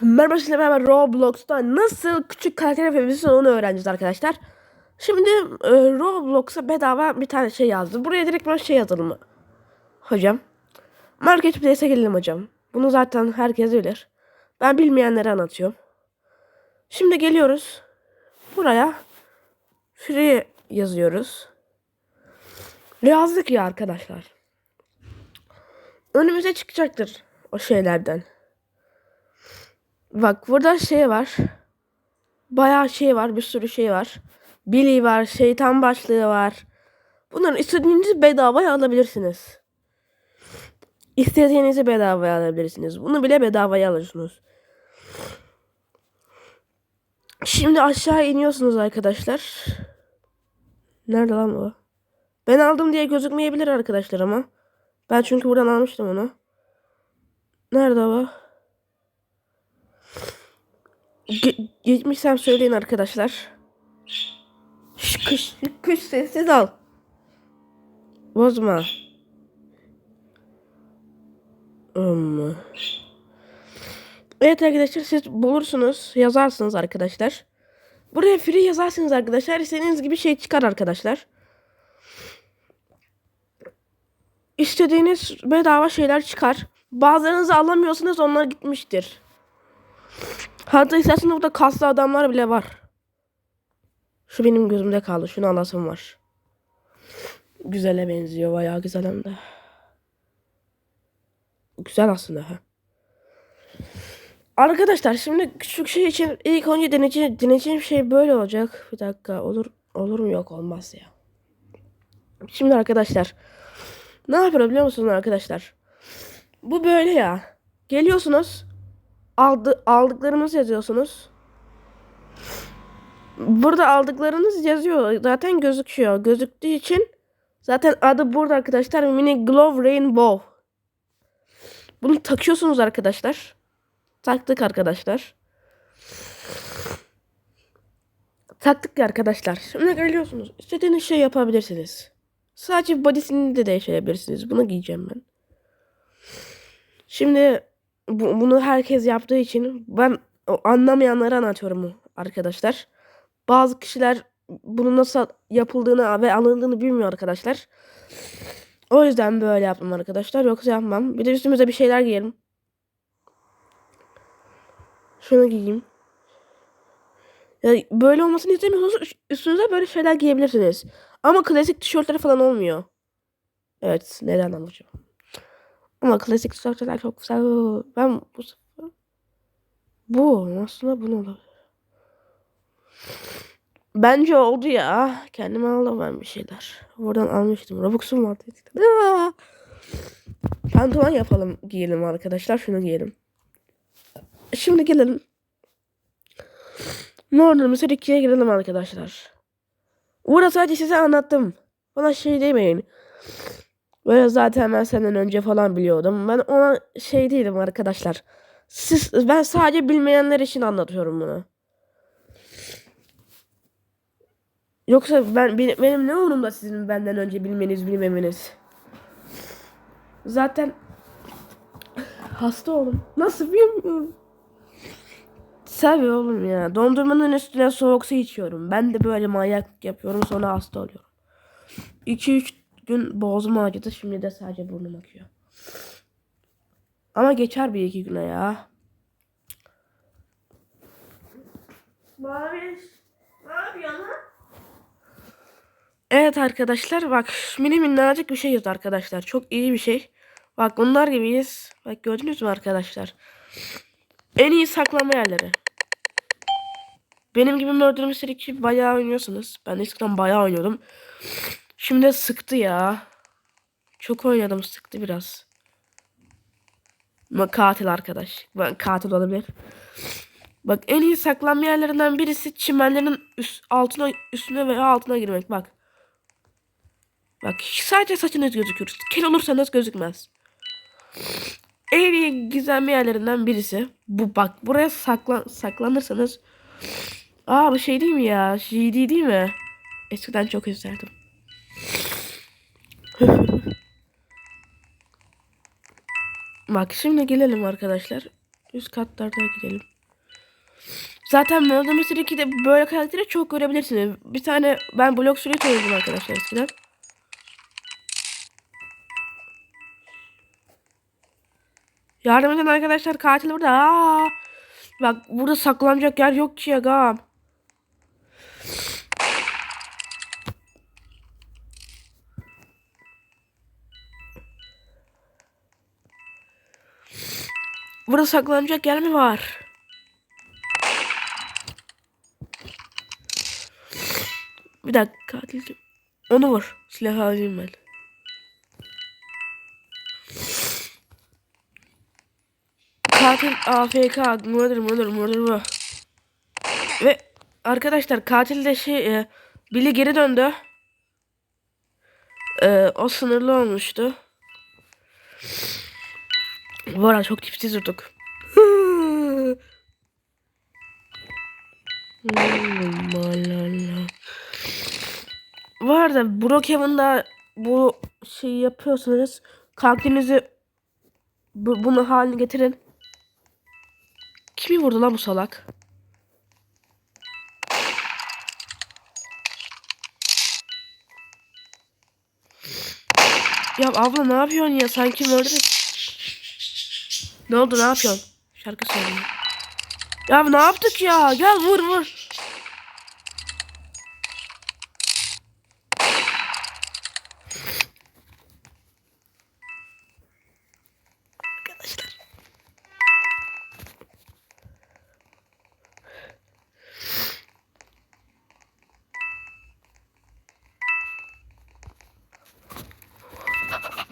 Merhaba sizlerle beraber Roblox'ta nasıl küçük karakter yapabilirsin onu öğreneceğiz arkadaşlar. Şimdi e, Roblox'a bedava bir tane şey yazdı. Buraya direkt ben şey yazalım mı? Hocam. Marketplace'e gelelim hocam. Bunu zaten herkes bilir. Ben bilmeyenlere anlatıyorum. Şimdi geliyoruz. Buraya free yazıyoruz. Yazdık ya arkadaşlar. Önümüze çıkacaktır o şeylerden. Bak burada şey var. Bayağı şey var. Bir sürü şey var. Billy var. Şeytan başlığı var. Bunların istediğinizi bedavaya alabilirsiniz. İstediğinizi bedavaya alabilirsiniz. Bunu bile bedavaya alırsınız. Şimdi aşağı iniyorsunuz arkadaşlar. Nerede lan bu? Ben aldım diye gözükmeyebilir arkadaşlar ama. Ben çünkü buradan almıştım onu. Nerede bu? Ge- geçmişsem söyleyin arkadaşlar. Şş, kış, kış sessiz al. Bozma. Hmm. Evet arkadaşlar siz bulursunuz yazarsınız arkadaşlar. Buraya free yazarsınız arkadaşlar. İstediğiniz gibi şey çıkar arkadaşlar. İstediğiniz bedava şeyler çıkar. Bazılarınızı alamıyorsunuz onlar gitmiştir. Hatta istersen burada kaslı adamlar bile var. Şu benim gözümde kaldı. Şunu alasım var. Güzele benziyor. Bayağı güzel hem de. Güzel aslında. Ha. Arkadaşlar şimdi küçük şey için ilk önce deneyeceğim, deneyeceğim şey böyle olacak. Bir dakika olur olur mu yok olmaz ya. Şimdi arkadaşlar ne yapıyorum biliyor musunuz arkadaşlar? Bu böyle ya. Geliyorsunuz aldı, aldıklarınızı yazıyorsunuz. Burada aldıklarınız yazıyor. Zaten gözüküyor. Gözüktüğü için zaten adı burada arkadaşlar. Mini Glove Rainbow. Bunu takıyorsunuz arkadaşlar. Taktık arkadaşlar. Taktık arkadaşlar. Şimdi geliyorsunuz. İstediğiniz şey yapabilirsiniz. Sadece bodysini de değiştirebilirsiniz. Bunu giyeceğim ben. Şimdi bu, bunu herkes yaptığı için ben anlamayanlara anlatıyorum arkadaşlar. Bazı kişiler bunun nasıl yapıldığını ve alındığını bilmiyor arkadaşlar. O yüzden böyle yaptım arkadaşlar. Yoksa yapmam. Bir de üstümüze bir şeyler giyelim. Şunu giyeyim. Ya böyle olmasını istemiyorsanız üstünüze böyle şeyler giyebilirsiniz. Ama klasik tişörtleri falan olmuyor. Evet neden anlayacağım. Ama klasik tişörtler çok güzel. Ben bu sefer... Bu aslında bunu olabilir. Bence oldu ya. Kendime aldım ben bir şeyler. Oradan almıştım. Robux'um vardı. Aa! Pantolon yapalım giyelim arkadaşlar. Şunu giyelim. Şimdi gelelim. Modern Mystery 2'ye girelim arkadaşlar. Burada sadece size anlattım. Bana şey demeyin. Böyle zaten ben senden önce falan biliyordum. Ben ona şey değilim arkadaşlar. Siz, ben sadece bilmeyenler için anlatıyorum bunu. Yoksa ben benim, benim ne umurumda sizin benden önce bilmeniz bilmemeniz. Zaten hasta oğlum. Nasıl bilmiyorum. Tabii oğlum ya. Dondurmanın üstüne soğuk su içiyorum. Ben de böyle manyak yapıyorum sonra hasta oluyorum. 2-3 gün boğazım acıdı. Şimdi de sadece burnum akıyor. Ama geçer bir iki güne ya. Mavi, ne yapıyorsun? Evet arkadaşlar bak mini minnacık bir şey yazdı arkadaşlar. Çok iyi bir şey. Bak bunlar gibiyiz. Bak gördünüz mü arkadaşlar? En iyi saklama yerleri. Benim gibi Murder Mystery 2 bayağı oynuyorsunuz. Ben de eskiden bayağı oynuyordum. Şimdi sıktı ya. Çok oynadım sıktı biraz. Ama katil arkadaş. Katil olabilir. Bak en iyi saklanma yerlerinden birisi çimenlerin üst, altına üstüne veya altına girmek bak. Bak sadece saçınız gözükür. Kel olursanız gözükmez. En iyi gizlenme yerlerinden birisi. Bu bak buraya saklan saklanırsanız. Aa bu şey değil mi ya? GD değil mi? Eskiden çok isterdim. Bak şimdi gelelim arkadaşlar. Üst katlarda gidelim. Zaten Murder Mystery 2'de böyle karakteri çok görebilirsiniz. Bir tane ben blok sürüyü oynadım arkadaşlar eskiden. Yardım edin arkadaşlar katil burada. Aa! Bak burada saklanacak yer yok ki ya gam. Burada saklanacak yer mi var? Bir dakika katil kim? Onu vur. Silah alayım ben. Katil AFK. Murder murder murder bu. Ve arkadaşlar katil de şey e, Billy geri döndü. E, o sınırlı olmuştu. Bu arada çok tipsiz durduk. Bu arada Brookhaven'da bu şeyi yapıyorsanız kalbinizi bu, bunu haline getirin. Kimi vurdu lan bu salak? Ya abla ne yapıyorsun ya? Sanki öldü. Ne oldu ne yapıyorsun? Şarkı söylüyor. Ya ne yaptık ya? Gel vur vur.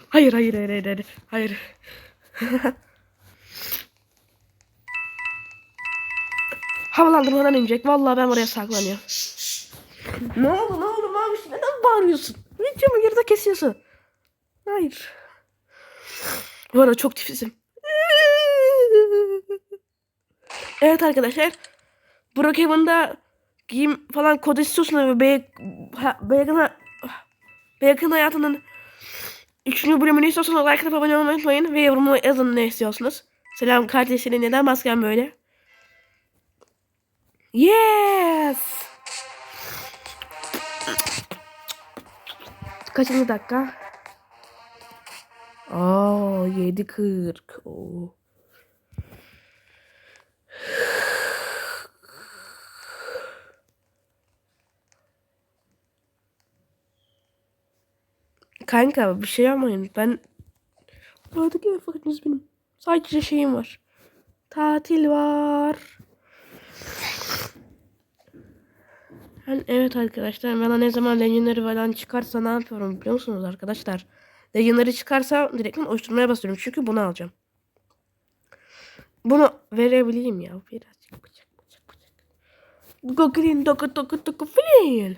Hayır hayır hayır hayır hayır. hayır. Havalandırmadan inecek. Vallahi ben oraya saklanıyorum. ne oldu ne oldu Maviş? Neden bağırıyorsun? Videomu geride kesiyorsun. Hayır. Bu arada çok tifisim. evet arkadaşlar. Brookhaven'da giyim falan kod istiyorsunuz ve Bey, Beyakın, Beyakın hayatının 3. bölümünü istiyorsanız like atıp abone olmayı unutmayın ve yorumu yazın ne istiyorsunuz. Selam kardeşlerim neden masken böyle? Yes! Kaçıncı dakika? Aa 7.40. Oo. Kanka bir şey yapmayın. Ben en fakiriniz benim. Sadece şeyim var. Tatil var. Ben evet arkadaşlar bana ne zaman Legendary falan çıkarsa ne yapıyorum biliyor musunuz arkadaşlar? Legendary çıkarsa direkt oluşturmaya basıyorum çünkü bunu alacağım. Bunu verebileyim ya birazcık bıçak bıçak bıçak. Goklin doku doku doku fil.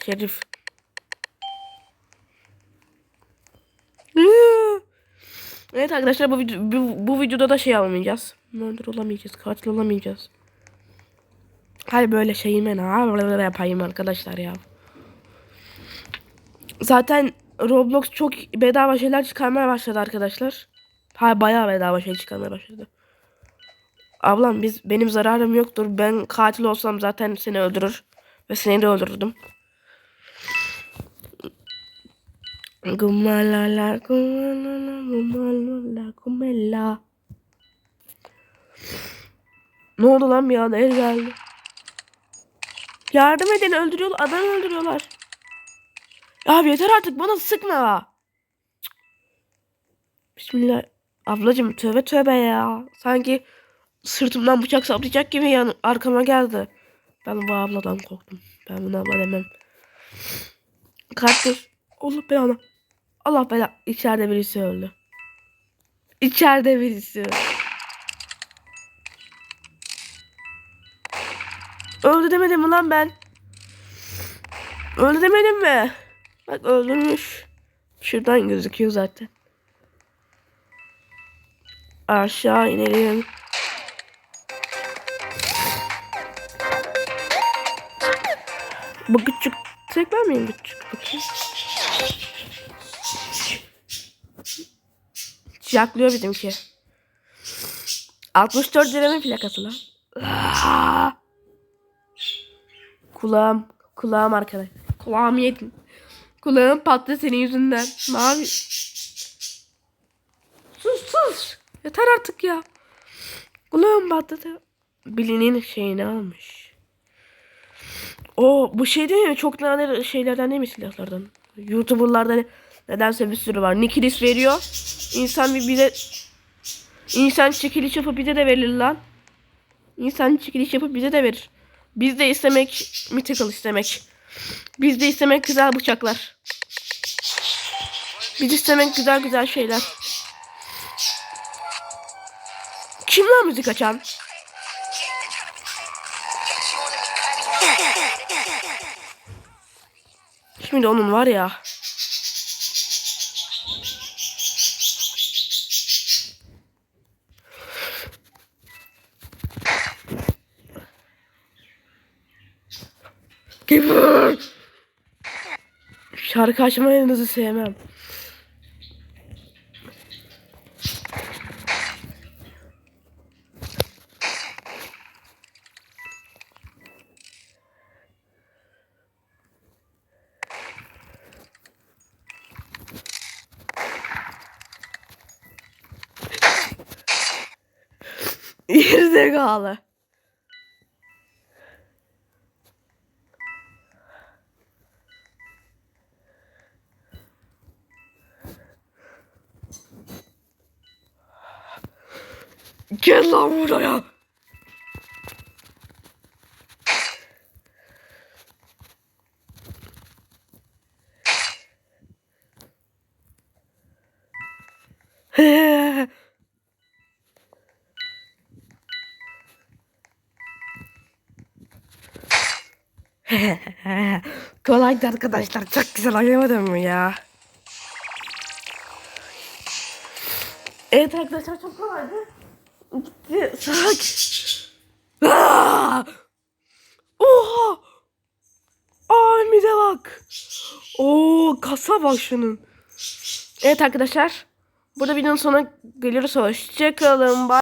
Şerif. Evet arkadaşlar bu, bu, bu videoda da şey almayacağız. Murder olamayacağız. Katil olamayacağız. Hayır böyle şeyime ne yapayım arkadaşlar ya. Zaten Roblox çok bedava şeyler çıkarmaya başladı arkadaşlar. Hayır bayağı bedava şey çıkarmaya başladı. Ablam biz benim zararım yoktur. Ben katil olsam zaten seni öldürür. Ve seni de öldürürdüm. Ne oldu lan bir anda el geldi. Yardım edin öldürüyorlar. Adam öldürüyorlar. Ya yeter artık bana sıkma. Bismillah. Ablacım tövbe tövbe ya. Sanki sırtımdan bıçak saplayacak gibi yan arkama geldi. Ben bu abladan korktum. Ben bunu abla demem. Kardeş. Allah belanı. Allah bela. İçeride birisi öldü. İçeride birisi. Öldü demedim mi lan ben? Öldü demedim mi? Bak öldürmüş. Şuradan gözüküyor zaten. Aşağı inelim. Bu küçük tekrar miyim küçük bakayım. Yaklıyor bizimki. 64 liranın plakası lan. Kulağım. Kulağım arkadaş. Kulağımı yedin. Kulağım patladı senin yüzünden. Mavi. Sus sus. Yeter artık ya. Kulağım patladı. Bilinin şeyini almış. O bu şey değil mi? Çok nadir şeylerden değil mi silahlardan? Youtuberlarda ne- nedense bir sürü var. Nikilis veriyor. İnsan bir bize İnsan çekiliş yapıp bize de verir lan. İnsan çekiliş yapıp bize de verir. Biz de istemek mythical istemek. Biz de istemek güzel bıçaklar. Biz istemek güzel güzel şeyler. Kim lan müzik açan? Şimdi onun var ya. Gibi. Şarkı açmayınızı sevmem. Gerizekalı. Gel lan buraya. Kolaydı arkadaşlar. Çok güzel oynamadım mı ya? Evet arkadaşlar çok kolaydı. Aa! Oha! Aa bir de bak. Oo kasa bak şunun. Evet arkadaşlar. Burada videonun sonuna geliyoruz. Hoşçakalın. Bye.